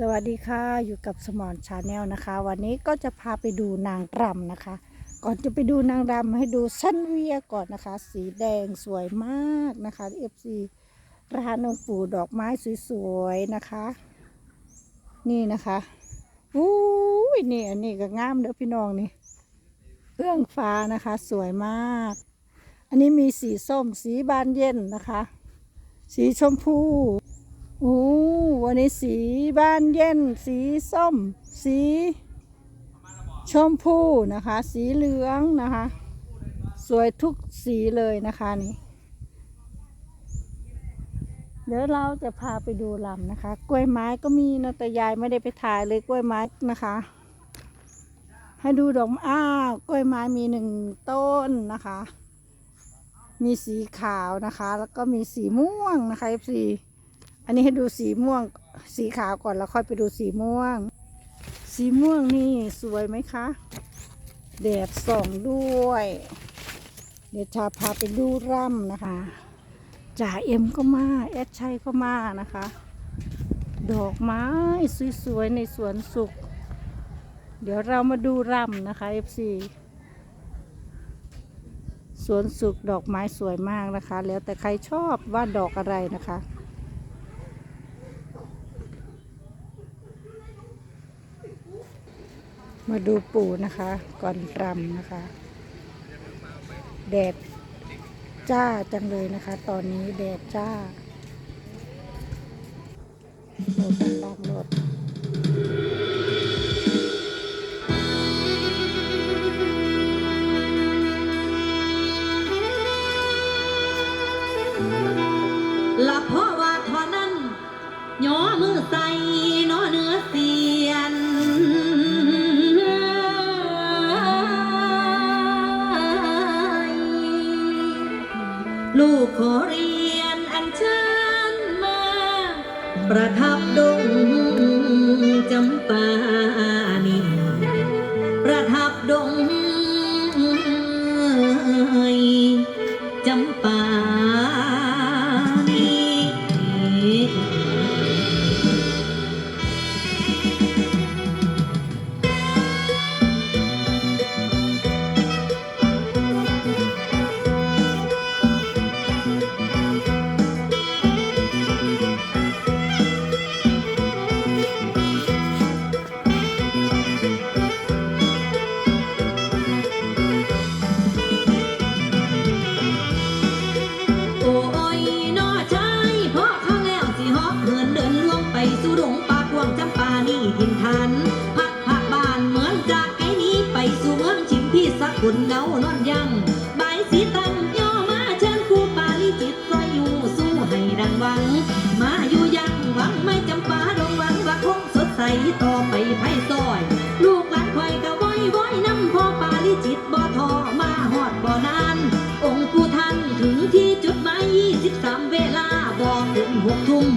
สวัสดีค่ะอยู่กับสมอนชาแนลนะคะ วันนี้ก็จะพาไปดูนางรำนะคะ ก่อนจะไปดูนางรำให้ดูสั้นเวียก่อนนะคะ สีแดงสวยมากนะคะ FC ร้านองค์ปู่ดอกไม้สวยๆนะคะ นี่นะคะอู้ยนี่อันนี้ก็งามเด้อพี่น้องนี่เอื้องฟ้านะคะ สวยมาก อันนี้มีสีส้มสีบานเย็นนะคะ สีชมพู โอ้วันนี้สีบ้านเย็น สีส้ม สีชมพูนะคะ สีเหลืองนะคะ สวยทุกสีเลยนะคะนี่เดี๋ยวเราจะพาไปดูลำนะคะ กล้วยไม้ก็มีนะแต่ยายไม่ได้ไปถ่ายเลยกล้วยไม้นะคะ ให้ดูดอกอ้าวกล้วยไม้มีหนึ่งต้นนะคะ มีสีขาวนะคะ แล้วก็มีสีม่วงนะคะสี อันนี้ให้ดูสีม่วง สีขาวก่อนแล้วค่อยไปดูสีม่วง สีม่วงนี่สวยไหมคะ แดดส่องด้วย เดี๋ยวชาพาไปดูร่ำนะคะจ่าเอ็มก็มา แอดชัยก็มานะคะ ดอกไม้สวยๆในสวนสุข เดี๋ยวเรามาดูร่ำนะคะ FC สวนสุขดอกไม้สวยมากนะคะ แล้วแต่ใครชอบว่าดอกอะไรนะคะ มาดูปู่นะคะ ก่อนรำนะคะ แดดจ้าจังเลยนะคะ ตอนนี้แดดจ้าโหลดตามโหลดละเพรันพักพักบ้านเหมือนจากไอ้นี้ไปสู่เมืองชิมพี่สักคนเงานอนยังใบสีตังย่อมาเชิญครูปาลิจิตซอยอยู่สู้ให้ดังหวัง มาอยู่ยังหวังไม่จำปาดงหวังว่าคงสดใสต่อไปไพ่ซอย ลูกหลานคอยก็ว้อยว้อยน้ำพ่อปาลิจิตบ่ทอมาหอดบ่นาน องค์ผู้ท่านถึงที่จุดหมาย23 เวลาบอกถึงหกทุ่ม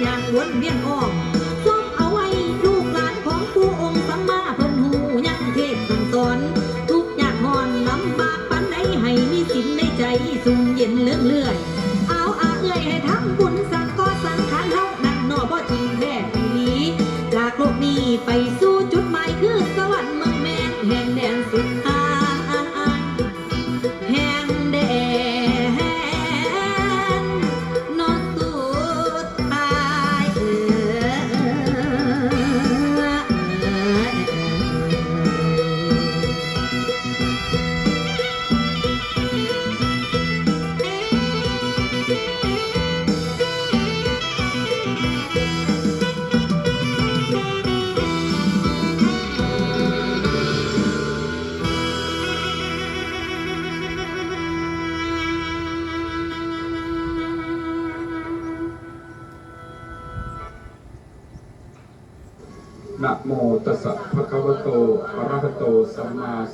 อย่างวนเวียน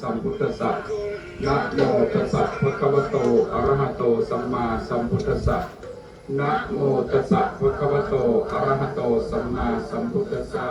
สัมพุทธัสสะนะโมตัสสะภะคะวะโตอรหะโตสัมมาสัมพุทธัสสะนะโมตัสสะภะคะวะโตอรหะโตสัมมาสัมพุทธัสสะ